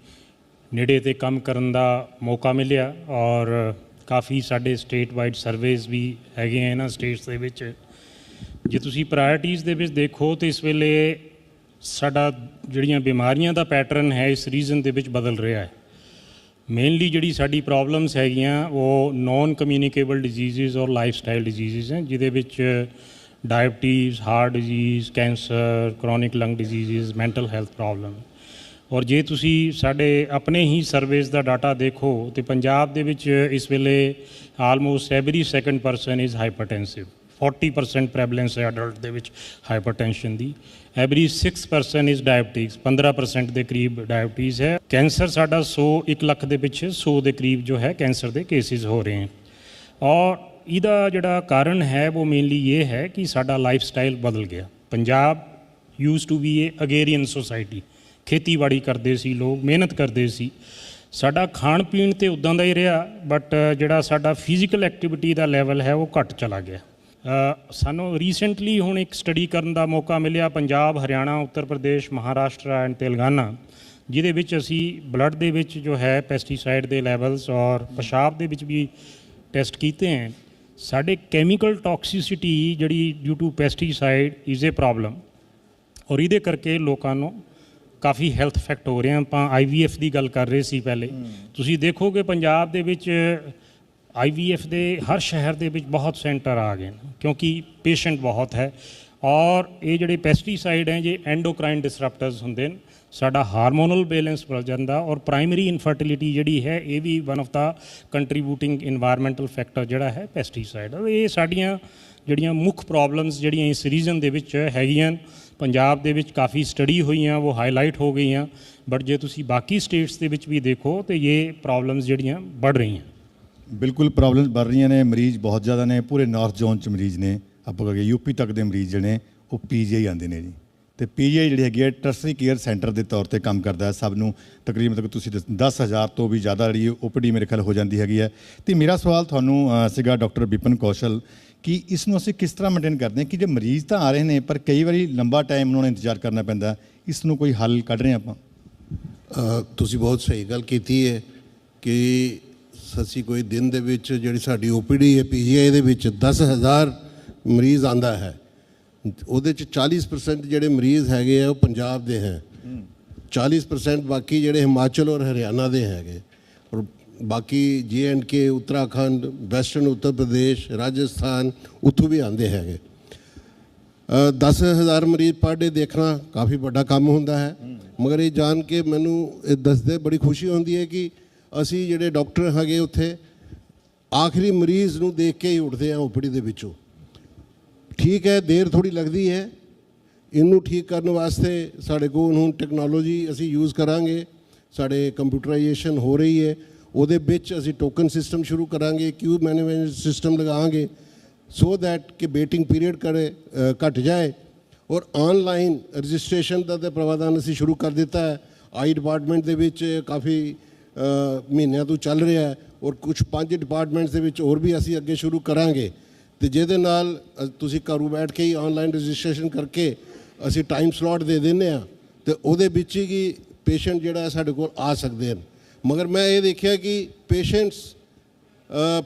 Speaker 7: ਨੇੜੇ ਤੇ ਕੰਮ ਕਰਨ ਦਾ ਮੌਕਾ ਮਿਲਿਆ ਔਰ ਕਾਫੀ ਸਾਡੇ ਸਟੇਟ ਵਾਈਡ ਸਰਵੇਸ ਵੀ ਹੈਗੇ ਆ ਇਹਨਾਂ ਸਟੇਟਸ ਦੇ ਵਿੱਚ। ਜੇ ਤੁਸੀਂ ਪ੍ਰਾਇਰਟੀਜ਼ ਦੇ ਵਿੱਚ ਦੇਖੋ ਤੇ ਇਸ ਵੇਲੇ ਸਾਡਾ ਜਿਹੜੀਆਂ ਬਿਮਾਰੀਆਂ ਦਾ ਪੈਟਰਨ ਹੈ, ਇਸ ਰੀਜਨ ਦੇ ਵਿੱਚ ਬਦਲ ਰਿਹਾ ਹੈ। ਮੇਨਲੀ ਜਿਹੜੀ ਸਾਡੀ ਪ੍ਰੋਬਲਮਸ ਹੈਗੀਆਂ ਉਹ ਨਾਨ ਕਮਿਊਨੀਕੇਬਲ ਡਿਜ਼ੀਜ਼ਸ ਔਰ ਲਾਈਫ ਸਟਾਈਲ ਡਿਜ਼ੀਜ਼ਸ ਹੈ, ਜਿਹਦੇ ਵਿੱਚ diabetes heart disease cancer chronic lung diseases mental health problem ਔਰ ਜੇ ਤੁਸੀਂ ਸਾਡੇ ਆਪਣੇ ਹੀ ਸਰਵੇਸ ਦਾ ਡਾਟਾ ਦੇਖੋ, ਤੇ ਪੰਜਾਬ ਦੇ ਵਿੱਚ ਇਸ ਵੇਲੇ almost every second person is hypertensive 40% prevalence ਹੈ ਅਡਲਟ ਦੇ ਵਿੱਚ ਹਾਈਪਰਟੈਂਸ਼ਨ ਦੀ। ਐਵਰੀ 6% ਇਜ਼ ਡਾਇਬਟੀਜ਼ 15% ਦੇ ਕਰੀਬ ਡਾਇਬਟੀਜ਼ ਹੈ। ਕੈਂਸਰ ਸਾਡਾ 100 1 ਲੱਖ ਦੇ ਪਿੱਛੇ 100 ਦੇ ਕਰੀਬ ਜੋ ਹੈ ਕੈਂਸਰ ਦੇ ਕੇਸਿਸ ਹੋ ਰਹੇ ਹਨ। ਔਰ ਇਹਦਾ ਜਿਹੜਾ ਕਾਰਨ ਹੈ, ਉਹ ਮੇਨਲੀ ਇਹ ਹੈ ਕਿ ਸਾਡਾ ਲਾਈਫ ਸਟਾਈਲ ਬਦਲ ਗਿਆ। Punjab use to be a agrarian society ਖੇਤੀਬਾੜੀ ਕਰਦੇ ਸੀ ਲੋਕ, ਮਿਹਨਤ ਕਰਦੇ ਸੀ। ਸਾਡਾ ਖਾਣ ਪੀਣ ਤੇ ਉਦਾਂ ਦਾ ਹੀ ਰਿਹਾ ਬਟ ਜਿਹੜਾ ਸਾਡਾ ਫਿਜ਼ੀਕਲ ਐਕਟੀਵਿਟੀ ਦਾ ਲੈਵਲ ਹੈ, ਉਹ ਘਟ ਚਲਾ ਗਿਆ। ਸਾਨੂੰ ਰੀਸੈਂਟਲੀ ਹੁਣ ਇੱਕ ਸਟੱਡੀ ਕਰਨ ਦਾ ਮੌਕਾ ਮਿਲਿਆ, ਪੰਜਾਬ, ਹਰਿਆਣਾ, ਉੱਤਰ ਪ੍ਰਦੇਸ਼, ਮਹਾਰਾਸ਼ਟਰ ਐਂਡ ਤੇਲੰਗਾਨਾ, ਜਿਹਦੇ ਵਿੱਚ ਅਸੀਂ ਬਲੱਡ ਦੇ ਵਿੱਚ ਜੋ ਹੈ ਪੈਸਟੀਸਾਈਡ ਦੇ ਲੈਵਲਸ ਔਰ ਪਿਸ਼ਾਬ ਦੇ ਵਿੱਚ ਵੀ ਟੈਸਟ ਕੀਤੇ ਹਨ ਸਾਡੇ ਕੈਮੀਕਲ ਟੌਕਸਿਸਿਟੀ ਜਿਹੜੀ due to pesticide is uh problem ਔਰ ਇਹਦੇ ਕਰਕੇ ਲੋਕਾਂ ਨੂੰ ਕਾਫੀ ਹੈਲਥ ਇਫੈਕਟ ਹੋ ਰਹੇ ਆ। ਆਪਾਂ ਆਈਵੀਐਫ ਦੀ ਗੱਲ ਕਰ ਰਹੇ ਸੀ ਪਹਿਲੇ। ਤੁਸੀਂ ਦੇਖੋਗੇ ਪੰਜਾਬ ਦੇ ਵਿੱਚ ਆਈਵੀਐਫ ਦੇ ਹਰ ਸ਼ਹਿਰ ਦੇ ਵਿੱਚ ਬਹੁਤ ਸੈਂਟਰ ਆ ਗਏ ਨੇ ਕਿਉਂਕਿ ਪੇਸ਼ੈਂਟ ਬਹੁਤ ਹੈ। ਔਰ ਇਹ ਜਿਹੜੇ ਪੈਸਟੀਸਾਈਡ ਹੈ, ਜੇ ਐਂਡੋਕ੍ਰਾਈਨ ਡਿਸਰਪਟਰਸ ਹੁੰਦੇ ਨੇ, ਸਾਡਾ ਹਾਰਮੋਨਲ ਬੈਲੈਂਸ ਬਦਲ ਜਾਂਦਾ ਔਰ ਪ੍ਰਾਇਮਰੀ ਇਨਫਰਟੀਲਿਟੀ ਜਿਹੜੀ ਹੈ, ਇਹ ਵੀ one of the contributing environmental factor ਜਿਹੜਾ ਹੈ ਪੈਸਟੀਸਾਈਡ ਇਹ ਸਾਡੀਆਂ ਜਿਹੜੀਆਂ ਮੁੱਖ ਪ੍ਰੋਬਲਮਸ ਜਿਹੜੀਆਂ ਇਸ ਰੀਜਨ ਦੇ ਵਿੱਚ ਹੈਗੀਆਂ ਪੰਜਾਬ ਦੇ ਵਿੱਚ ਕਾਫੀ ਸਟੱਡੀ ਹੋਈਆਂ, ਉਹ ਹਾਈਲਾਈਟ ਹੋ ਗਈਆਂ ਬਟ ਜੇ ਤੁਸੀਂ ਬਾਕੀ ਸਟੇਟਸ ਦੇ ਵਿੱਚ ਵੀ ਦੇਖੋ, ਤੇ ਇਹ ਪ੍ਰੋਬਲਮਸ ਜਿਹੜੀਆਂ ਵੱਧ ਰਹੀਆਂ।
Speaker 4: ਬਿਲਕੁਲ ਪ੍ਰੋਬਲਮਸ ਵੱਧ ਰਹੀਆਂ ਨੇ, ਮਰੀਜ਼ ਬਹੁਤ ਜ਼ਿਆਦਾ ਨੇ, ਪੂਰੇ ਨਾਰਥ ਜ਼ੋਨ 'ਚ ਮਰੀਜ਼ ਨੇ। ਆਪਾਂ ਕਹਾਂਗੇ ਯੂਪੀ ਤੱਕ ਦੇ ਮਰੀਜ਼ ਜਿਹੜੇ ਨੇ, ਉਹ ਪੀਜੀਆਈ ਆਉਂਦੇ ਨੇ ਜੀ। ਤੇ ਪੀਜੀਆਈ ਜਿਹੜੀ ਹੈਗੀ ਹੈ ਟਰਸਰੀ ਕੇਅਰ ਸੈਂਟਰ ਦੇ ਤੌਰ ਤੇ ਕੰਮ ਕਰਦਾ ਹੈ। ਸਭ ਨੂੰ ਤਕਰੀਬਨ ਤੱਕ ਤੁਸੀਂ 10000 ਤੋਂ ਵੀ ਜ਼ਿਆਦਾ ਜਿਹੜੀ ਓਪੀਡੀ ਮੇਰੇ ਖਿਆਲ ਹੋ ਜਾਂਦੀ ਹੈਗੀ ਹੈ। ਤੇ ਮੇਰਾ ਸਵਾਲ ਤੁਹਾਨੂੰ ਸੀਗਾ ਡਾਕਟਰ ਵਿਪਨ ਕੌਸ਼ਲ ਕਿ ਇਸ ਨੂੰ ਅਸੀਂ ਕਿਸ ਤਰ੍ਹਾਂ ਮੇਨਟੇਨ ਕਰਦੇ ਹਾਂ ਕਿ ਜੇ ਮਰੀਜ਼ ਤਾਂ ਆ ਰਹੇ ਨੇ, ਪਰ ਕਈ ਵਾਰੀ ਲੰਬਾ ਟਾਈਮ ਉਹਨਾਂ ਨੂੰ ਇੰਤਜ਼ਾਰ ਕਰਨਾ ਪੈਂਦਾ ਇਸ ਨੂੰ ਕੋਈ ਹੱਲ ਕੱਢ ਰਹੇ ਆਪਾਂ?
Speaker 8: ਤੁਸੀਂ ਬਹੁਤ ਸਹੀ ਗੱਲ ਕੀਤੀ ਹੈ ਕਿ ਅਸੀਂ ਕੋਈ ਦਿਨ ਦੇ ਵਿੱਚ ਜਿਹੜੀ ਸਾਡੀ ਓਪੀਡੀ ਹੈ, ਪੀਜੀਆਈ ਦੇ ਵਿੱਚ 10000 ਮਰੀਜ਼ ਆਂਦਾ ਹੈ। ਉਹਦੇ ਚ 40% ਜਿਹੜੇ ਮਰੀਜ਼ ਹੈਗੇ ਆ ਉਹ ਪੰਜਾਬ ਦੇ ਹੈ। 40% ਬਾਕੀ ਜਿਹੜੇ ਹਿਮਾਚਲ ਔਰ ਹਰਿਆਣਾ ਦੇ ਹੈਗੇ। ਔਰ ਬਾਕੀ ਜੇ and K Uttarakhand western Uttar Pradesh Rajasthan ਉੱਥੋਂ ਵੀ ਆਂਦੇ ਹੈਗੇ। ਅ, 10000 ਮਰੀਜ਼ ਪਰ ਡੇ ਦੇਖਣਾ ਕਾਫੀ ਵੱਡਾ ਕੰਮ ਹੁੰਦਾ ਹੈ। ਮਗਰ ਇਹ ਜਾਣ ਕੇ ਮੈਨੂੰ ਇਹ ਦੱਸਦੇ ਬੜੀ ਖੁਸ਼ੀ ਹੁੰਦੀ ਹੈ ਕਿ ਅਸੀਂ ਜਿਹੜੇ ਡਾਕਟਰ ਹੈਗੇ ਉੱਥੇ ਆਖਰੀ ਮਰੀਜ਼ ਨੂੰ ਦੇਖ ਕੇ ਹੀ ਉੱਠਦੇ ਆ ਓਪੀਡੀ ਦੇ ਵਿੱਚੋਂ। ਠੀਕ ਹੈ ਦੇਰ ਥੋੜੀ ਲੱਗਦੀ ਹੈ। ਇਹਨੂੰ ਠੀਕ ਕਰਨ ਵਾਸਤੇ ਸਾਡੇ ਕੋਲ ਹੁਣ ਟੈਕਨੋਲੋਜੀ ਅਸੀਂ ਯੂਜ਼ ਕਰਾਂਗੇ। ਸਾਡੇ ਕੰਪਿਊਟਰਾਈਜੇਸ਼ਨ ਹੋ ਰਹੀ ਹੈ। ਉਹਦੇ ਵਿੱਚ ਅਸੀਂ ਟੋਕਨ ਸਿਸਟਮ ਸ਼ੁਰੂ ਕਰਾਂਗੇ ਕਿਊ ਮੈਨੇਜਮੈਂਟ ਸਿਸਟਮ ਲਗਾਵਾਂਗੇ ਸੋ ਦੈਟ ਕਿ ਵੇਟਿੰਗ ਪੀਰੀਅਡ ਕਰੇ ਅ, ਘਟ ਜਾਏ। ਔਰ ਆਨਲਾਈਨ ਰਜਿਸਟ੍ਰੇਸ਼ਨ ਦਾ ਤੇ ਪ੍ਰਵਾਧਨ ਅਸੀਂ ਸ਼ੁਰੂ ਕਰ ਦਿੱਤਾ ਹੈ। ਆਈ ਡਿਪਾਰਟਮੈਂਟ ਦੇ ਵਿੱਚ ਕਾਫੀ ਮਹੀਨਿਆਂ ਤੋਂ ਚੱਲ ਰਿਹਾ ਹੈ। ਔਰ ਕੁਝ ਪੰਜ ਡਿਪਾਰਟਮੈਂਟਸ ਦੇ ਵਿੱਚ ਹੋਰ ਵੀ ਅਸੀਂ ਅੱਗੇ ਸ਼ੁਰੂ ਕਰਾਂਗੇ। ਤੇ ਜਿਹਦੇ ਨਾਲ ਤੁਸੀਂ ਘਰੋਂ ਬੈਠ ਕੇ ਹੀ ਆਨਲਾਈਨ ਰਜਿਸਟ੍ਰੇਸ਼ਨ ਕਰਕੇ ਅਸੀਂ ਟਾਈਮ ਸਲੋਟ ਦੇ ਦਿੰਦੇ ਆ ਤੇ ਉਹਦੇ ਵਿੱਚ ਹੀ ਪੇਸ਼ੈਂਟ ਜਿਹੜਾ ਸਾਡੇ ਕੋਲ ਆ ਸਕਦੇ ਹਨ। ਮਗਰ ਮੈਂ ਇਹ ਦੇਖਿਆ ਕਿ ਪੇਸ਼ੈਂਟਸ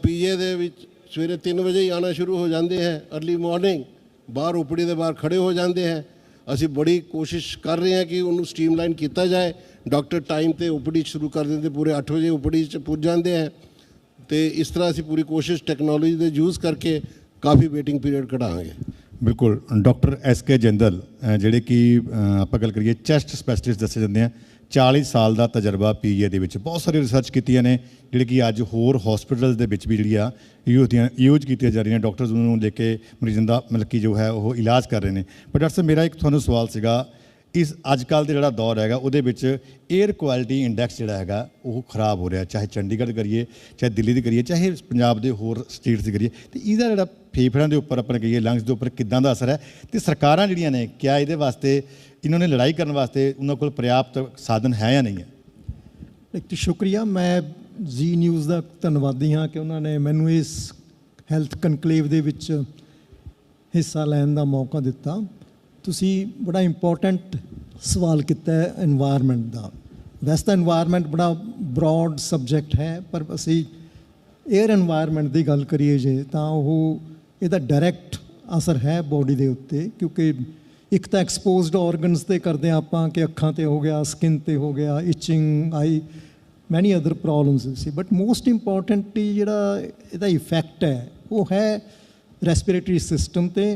Speaker 8: ਪੀਏ ਦੇ ਵਿੱਚ ਸਵੇਰੇ 3 ਵਜੇ ਹੀ ਆਣਾ ਸ਼ੁਰੂ ਹੋ ਜਾਂਦੇ ਹੈ अर्ਲੀ ਮਾਰਨਿੰਗ ਬਾਹਰ ਉਪੜੀ ਦੇ ਬਾਹਰ ਖੜੇ ਹੋ ਜਾਂਦੇ ਹੈ। ਅਸੀਂ ਬੜੀ ਕੋਸ਼ਿਸ਼ ਕਰ ਰਹੇ ਹਾਂ ਕਿ ਉਹਨੂੰ ਸਟ੍ਰੀਮਲਾਈਨ ਕੀਤਾ ਜਾਏ। ਡਾਕਟਰ ਟਾਈਮ ਤੇ ਉਪੜੀ ਸ਼ੁਰੂ ਕਰ ਦਿੰਦੇ, ਪੂਰੇ 8 ਵਜੇ ਉਪੜੀ 'ਚ ਪੁੱਜ ਜਾਂਦੇ ਹੈ। ਤੇ ਇਸ ਤਰ੍ਹਾਂ ਅਸੀਂ ਪੂਰੀ ਕੋਸ਼ਿਸ਼ ਟੈਕਨੋਲੋਜੀ ਦੇ ਯੂਜ਼ ਕਰਕੇ ਕਾਫੀ ਵੇਟਿੰਗ ਪੀਰੀਅਡ ਕਢਾਵਾਂਗੇ।
Speaker 4: ਬਿਲਕੁਲ। ਡਾਕਟਰ ਐਸ ਕੇ ਜਿੰਦਲ ਜਿਹੜੇ ਕਿ ਆਪਾਂ ਗੱਲ ਕਰੀਏ ਚੈਸਟ ਸਪੈਸ਼ਲਿਸਟ ਦੱਸੇ ਜਾਂਦੇ ਆ 40 ਸਾਲ ਦਾ ਤਜਰਬਾ ਪੀਏ ਦੇ ਵਿੱਚ ਬਹੁਤ ਸਾਰੀ ਰਿਸਰਚ ਕੀਤੀਆਂ ਨੇ, ਜਿਹੜੇ ਕਿ ਅੱਜ ਹੋਰ ਹਸਪੀਟਲਸ ਦੇ ਵਿੱਚ ਵੀ ਜਿਹੜੀ ਆ ਦੀਆਂ ਯੂਜ਼ ਕੀਤੀਆਂ ਜਾ ਰਹੀਆਂ ਡਾਕਟਰਸ ਨੂੰ ਲੈ ਕੇ ਮਰੀਜ਼ਾਂ ਦਾ ਮਤਲਬ ਕਿ ਜੋ ਹੈ ਉਹ ਇਲਾਜ ਕਰ ਰਹੇ ਨੇ। ਪਰ ਡਾਕਟਰ ਸਾਹਿਬ, ਮੇਰਾ ਇੱਕ ਤੁਹਾਨੂੰ ਸਵਾਲ ਸੀਗਾ ਇਸ ਅੱਜ ਕੱਲ ਦੇ ਜਿਹੜਾ ਦੌਰ ਹੈਗਾ, ਉਹਦੇ ਵਿੱਚ 에ਅਰ ਕੁਆਲਿਟੀ ਇੰਡੈਕਸ ਜਿਹੜਾ ਹੈਗਾ, ਉਹ ਖਰਾਬ ਹੋ ਰਿਹਾ। ਚਾਹੇ ਚੰਡੀਗੜ੍ਹ ਕਰੀਏ, ਚਾਹੇ ਦਿੱਲੀ ਦੀ ਕਰੀਏ, ਚਾਹੇ ਪੰਜਾਬ ਦੇ ਹੋਰ ਸਟੇਟਸ ਦੀ ਕਰੀਏ, ਤੇ ਇਹਦਾ ਜਿਹੜਾ ਫੇਫੜਿਆਂ ਦੇ ਉੱਪਰ ਆਪਾਂ ਕਹੀਏ ਲੰਗਸ ਦੇ ਉੱਪਰ ਕਿੱਦਾਂ ਦਾ ਅਸਰ ਹੈ? ਤੇ ਸਰਕਾਰਾਂ ਜਿਹੜੀਆਂ ਨੇ, ਕਿਆ ਇਹਦੇ ਵਾਸਤੇ, ਇਹਨਾਂ ਨੇ ਲੜਾਈ ਕਰਨ ਵਾਸਤੇ ਉਹਨਾਂ ਕੋਲ ਪ੍ਰਿਆਪਤ ਸਾਧਨ ਹੈ ਜਾਂ ਨਹੀਂ ਹੈ?
Speaker 9: ਇੱਕ ਸ਼ੁਕਰੀਆ, ਮੈਂ ਜੀ ਨਿਊਜ਼ ਦਾ ਧੰਨਵਾਦੀ ਹਾਂ ਕਿ ਉਹਨਾਂ ਨੇ ਮੈਨੂੰ ਇਸ ਹੈਲਥ ਕਨਕਲੇਵ ਦੇ ਵਿੱਚ ਹਿੱਸਾ ਲੈਣ ਦਾ ਮੌਕਾ ਦਿੱਤਾ। ਤੁਸੀਂ ਬੜਾ ਇੰਪੋਰਟੈਂਟ ਸਵਾਲ ਕੀਤਾ ਹੈ এনवायरमेंट ਦਾ। ਵੈਸੇ ਤਾਂ এনवायरमेंट ਬੜਾ ਬ੍ਰੌਡ ਸਬਜੈਕਟ ਹੈ, ਪਰ ਅਸੀਂ 에ਅਰ এনवायरमेंट ਦੀ ਗੱਲ ਕਰੀਏ ਜੇ, ਤਾਂ ਉਹ ਇਹਦਾ ਡਾਇਰੈਕਟ ਅਸਰ ਹੈ ਬੋਡੀ ਦੇ ਉੱਤੇ, ਕਿਉਂਕਿ ਇੱਕ ਤਾਂ ਐਕਸਪੋਜ਼ਡ ਆਰਗਨਸ ਤੇ ਕਰਦੇ ਆਪਾਂ ਕਿ ਅੱਖਾਂ ਤੇ ਹੋ ਗਿਆ ਸਕਿਨ ਤੇ ਹੋ ਗਿਆ ਇਚਿੰਗ ਆਈ ਮੈਨੀ ਅਦਰ ਪ੍ਰੋਬਲਮਸ ਸੀ। ਬਟ ਮੋਸਟ ਇੰਪੋਰਟੈਂਟ ਜਿਹੜਾ ਇਹਦਾ ਇਫੈਕਟ ਹੈ, ਉਹ ਹੈ ਰੈਸਪੀਰੇਟਰੀ ਸਿਸਟਮ ਤੇ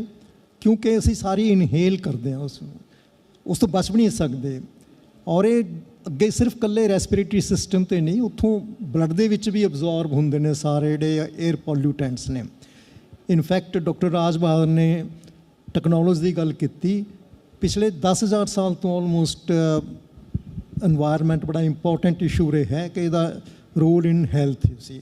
Speaker 9: ਕਿਉਂਕਿ ਅਸੀਂ ਸਾਰੀ ਇਨਹੇਲ ਕਰਦੇ ਹਾਂ ਉਸ ਨੂੰ। ਉਸ ਤੋਂ ਬਚ ਵੀ ਨਹੀਂ ਸਕਦੇ। ਔਰ ਇਹ ਅੱਗੇ ਸਿਰਫ ਕੱਲੇ ਰੈਸਪੀਰੇਟਰੀ ਸਿਸਟਮ ਤੇ ਨਹੀਂ, ਉੱਥੋਂ ਬਲੱਡ ਦੇ ਵਿੱਚ ਵੀ ਅਬਜ਼ੌਰਬ ਹੁੰਦੇ ਨੇ ਸਾਰੇ ਜਿਹੜੇ 에ਅਰ ਪੋਲੂਟੈਂਟਸ ਨੇ। ਇਨਫੈਕਟ ਡਾਕਟਰ ਰਾਜ ਬਹਾਦਰ ਨੇ ਟੈਕਨੋਲੋਜੀ ਦੀ ਗੱਲ ਕੀਤੀ। ਪਿਛਲੇ 10000 ਸਾਲ ਤੋਂ ਆਲਮੋਸਟ এনवायरमेंट uh, ਬੜਾ ਇੰਪੋਰਟੈਂਟ ਇਸ਼ੂ ਰਿਹਾ ਹੈ ਕਿ ਇਹਦਾ ਰੋਲ ਇਨ ਹੈਲਥ ਸੀ।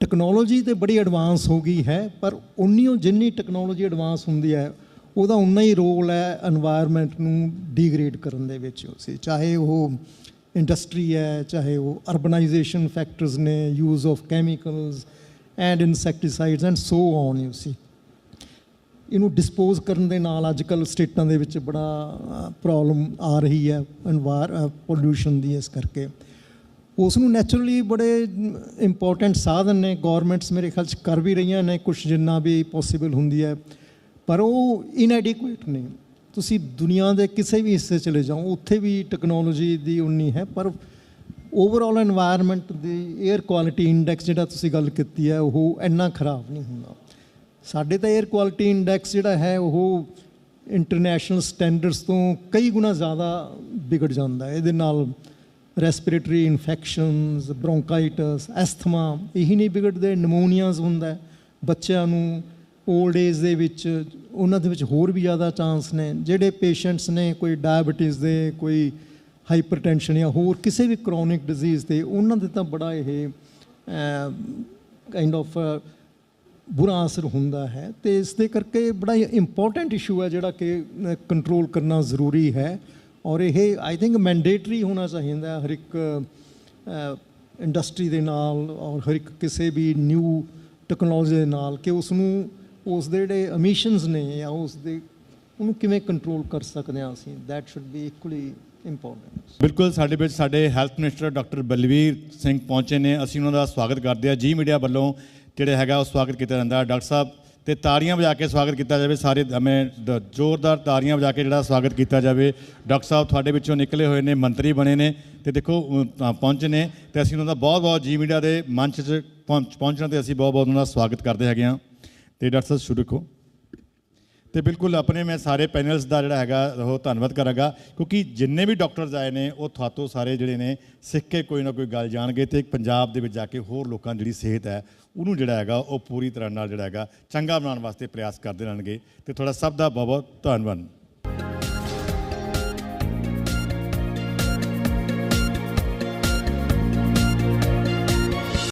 Speaker 9: ਟੈਕਨੋਲੋਜੀ ਤੇ ਬੜੀ ਐਡਵਾਂਸ ਹੋ ਗਈ ਹੈ, ਪਰ ਉਨੀ ਉਹ ਜਿੰਨੀ ਟੈਕਨੋਲੋਜੀ ਐਡਵਾਂਸ ਹੁੰਦੀ ਹੈ, ਉਹਦਾ ਉਨਾ ਹੀ ਰੋਲ ਹੈ এনवायरमेंट ਨੂੰ ਡੀਗ੍ਰੇਡ ਕਰਨ ਦੇ ਵਿੱਚ। ਉਸੇ ਚਾਹੇ ਉਹ ਇੰਡਸਟਰੀ ਹੈ, ਚਾਹੇ ਉਹ ਅਰਬਨਾਈਜੇਸ਼ਨ ਫੈਕਟਰਸ ਨੇ use of chemicals and insecticides and so on you see ਇਹਨੂੰ ਡਿਸਪੋਜ਼ ਕਰਨ ਦੇ ਨਾਲ ਅੱਜ ਕੱਲ ਸਟੇਟਾਂ ਦੇ ਵਿੱਚ ਬੜਾ ਪ੍ਰੋਬਲਮ ਆ ਰਹੀ ਹੈ এনवायर ਪੋਲੂਸ਼ਨ ਦੀ ਇਸ ਕਰਕੇ। ਉਸ ਨੂੰ ਨੇਚਰਲੀ ਬੜੇ ਇੰਪੋਰਟੈਂਟ ਸਾਧਨ ਨੇ ਗਵਰਨਮੈਂਟਸ ਮੇਰੇ ਖਿਆਲ ਚ ਕਰ ਵੀ ਰਹੀਆਂ ਨੇ ਕੁਝ ਜਿੰਨਾ ਵੀ ਪੋਸੀਬਲ ਹੁੰਦੀ ਹੈ, ਪਰ ਉਹ ਇਨਐਡਿਕੁਏਟ ਨੇ। ਤੁਸੀਂ ਦੁਨੀਆ ਦੇ ਕਿਸੇ ਵੀ ਹਿੱਸੇ ਚਲੇ ਜਾਓ, ਉੱਥੇ ਵੀ ਟੈਕਨੋਲੋਜੀ ਦੀ ਉਨੀ ਹੈ, ਪਰ ਓਵਰਆਲ এনवायरमेंट ਦੀ 에ਅਰ ਕੁਆਲਿਟੀ ਇੰਡੈਕਸ ਜਿਹੜਾ ਤੁਸੀਂ ਗੱਲ ਕੀਤੀ ਹੈ, ਉਹ ਇੰਨਾ ਖਰਾਬ ਨਹੀਂ ਹੁੰਦਾ। ਸਾਡੇ ਤਾਂ 에ਅਰ ਕੁਆਲਿਟੀ ਇੰਡੈਕਸ ਜਿਹੜਾ ਹੈ, ਉਹ ਇੰਟਰਨੈਸ਼ਨਲ ਸਟੈਂਡਰਡਸ ਤੋਂ ਕਈ ਗੁਣਾ ਜ਼ਿਆਦਾ ਵਿਗੜ ਜਾਂਦਾ ਇਹਦੇ ਨਾਲ ਰੈਸਪੀਰੇਟਰੀ ਇਨਫੈਕਸ਼ਨਸ ਬ੍ਰੋਂਕਾਈਟਸ ਐਸਥਮਾ ਇਹੀ ਨਹੀਂ ਵਿਗੜਦੇ ਨਮੋਨੀਆਜ਼ ਹੁੰਦਾ ਬੱਚਿਆਂ ਨੂੰ 올ਡ ਏਜ ਦੇ ਵਿੱਚ, ਉਹਨਾਂ ਦੇ ਵਿੱਚ ਹੋਰ ਵੀ ਜ਼ਿਆਦਾ ਚਾਂਸ ਨੇ। ਜਿਹੜੇ ਪੇਸ਼ੈਂਟਸ ਨੇ ਕੋਈ ਡਾਇਬੀਟੀਜ਼ ਦੇ, ਕੋਈ ਹਾਈਪਰਟੈਂਸ਼ਨ ਜਾਂ ਹੋਰ ਕਿਸੇ ਵੀ ਕ੍ਰੋਨਿਕ ਡਿਜ਼ੀਜ਼ ਤੇ ਉਹਨਾਂ ਦੇ ਤਾਂ ਬੜਾ ਇਹ ਕਾਈਂਡ ਆਫ ਬੁਰਾ ਅਸਰ ਹੁੰਦਾ ਹੈ। ਤੇ ਇਸ ਦੇ ਕਰਕੇ ਬੜਾ ਇੰਪੋਰਟੈਂਟ ਇਸ਼ੂ ਹੈ ਜਿਹੜਾ ਕਿ ਕੰਟਰੋਲ ਕਰਨਾ ਜ਼ਰੂਰੀ ਹੈ। ਔਰ ਇਹ ਆਈ ਥਿੰਕ ਮੈਂਡੇਟਰੀ ਹੋਣਾ ਚਾਹੀਦਾ ਹਰ ਇੱਕ ਇੰਡਸਟਰੀ ਦੇ ਨਾਲ ਔਰ ਹਰ ਇੱਕ ਕਿਸੇ ਵੀ ਨਿਊ ਟੈਕਨੋਲੋਜੀ ਦੇ ਨਾਲ ਕਿ ਉਸ ਨੂੰ ਉਸ ਦੇ ਜਿਹੜੇ ਐਮਿਸ਼ਨਸ ਨੇ ਜਾਂ ਉਸ ਦੇ, ਉਹਨੂੰ ਕਿਵੇਂ ਕੰਟਰੋਲ ਕਰ ਸਕਦੇ ਹਾਂ ਅਸੀਂ? That should be equally important
Speaker 4: ਬਿਲਕੁਲ, ਸਾਡੇ ਵਿੱਚ ਸਾਡੇ health minister doctor Balvir Singh ਪਹੁੰਚੇ ਨੇ। ਅਸੀਂ ਉਹਨਾਂ ਦਾ ਸਵਾਗਤ ਕਰਦੇ ਹਾਂ। ਜੀ ਮੀਡੀਆ ਵੱਲੋਂ ਜਿਹੜਾ ਹੈਗਾ ਉਹ ਸਵਾਗਤ ਕੀਤਾ ਜਾਂਦਾ। ਡਾਕਟਰ ਸਾਹਿਬ ਤੇ ਤਾੜੀਆਂ ਵਜਾ ਕੇ ਸਵਾਗਤ ਕੀਤਾ ਜਾਵੇ ਸਾਰੇ ਹਮੇ ਦ- ਜ਼ੋਰਦਾਰ ਤਾੜੀਆਂ ਵਜਾ ਕੇ ਜਿਹੜਾ ਸਵਾਗਤ ਕੀਤਾ ਜਾਵੇ। ਡਾਕਟਰ ਸਾਹਿਬ ਤੁਹਾਡੇ ਵਿੱਚੋਂ ਨਿਕਲੇ ਹੋਏ ਨੇ, ਮੰਤਰੀ ਬਣੇ ਨੇ ਤੇ ਦੇਖੋ ਪਹੁੰਚੇ ਨੇ ਤੇ ਅਸੀਂ ਉਹਨਾਂ ਦਾ ਬਹੁਤ ਬਹੁਤ ਜੀ ਮੀਡੀਆ ਦੇ ਮੰਚ 'ਚ ਪਹੁੰਚ- ਪਹੁੰਚਣ ਤੇ ਅਸੀਂ ਬਹੁਤ ਬਹੁਤ ਉਹਨਾਂ ਦਾ ਸਵਾਗਤ ਕਰਦੇ ਹੈਗੇ ਹਾਂ। ਤੇ ਡਾਕਟਰ ਸਾਹਿਬ, ਸ਼ੁਰੂ ਰੱਖੋ। ਤੇ ਬਿਲਕੁਲ ਆਪਣੇ ਮੈਂ ਸਾਰੇ ਪੈਨਲਸ ਦਾ ਜਿਹੜਾ ਹੈਗਾ, ਉਹ ਧੰਨਵਾਦ ਕਰਾਂਗਾ। ਕਿਉਂਕਿ ਜਿੰਨੇ ਵੀ ਡਾਕਟਰਸ ਆਏ ਨੇ, ਉਹ ਤੁਹਾਤੋਂ ਸਾਰੇ ਜਿਹੜੇ ਨੇ, ਸਿੱਖ ਕੇ ਕੋਈ ਨਾ ਕੋਈ ਗੱਲ ਜਾਣਗੇ ਤੇ ਪੰਜਾਬ ਦੇ ਵਿੱਚ ਜਾ ਕੇ ਹੋਰ ਲੋਕਾਂ ਦੀ ਜਿਹੜੀ ਸਿਹਤ ਹੈ, ਉਹਨੂੰ ਜਿਹੜਾ ਹੈਗਾ, ਉਹ ਪੂਰੀ ਤਰ੍ਹਾਂ ਨਾਲ ਜਿਹੜਾ ਹੈਗਾ, ਚੰਗਾ ਬਣਾਉਣ ਵਾਸਤੇ ਪ੍ਰਯਾਸ ਕਰਦੇ ਰਹਿਣਗੇ। ਤੇ ਤੁਹਾਡਾ ਸਭ ਦਾ ਬਹੁਤ ਬਹੁਤ ਧੰਨਵਾਦ।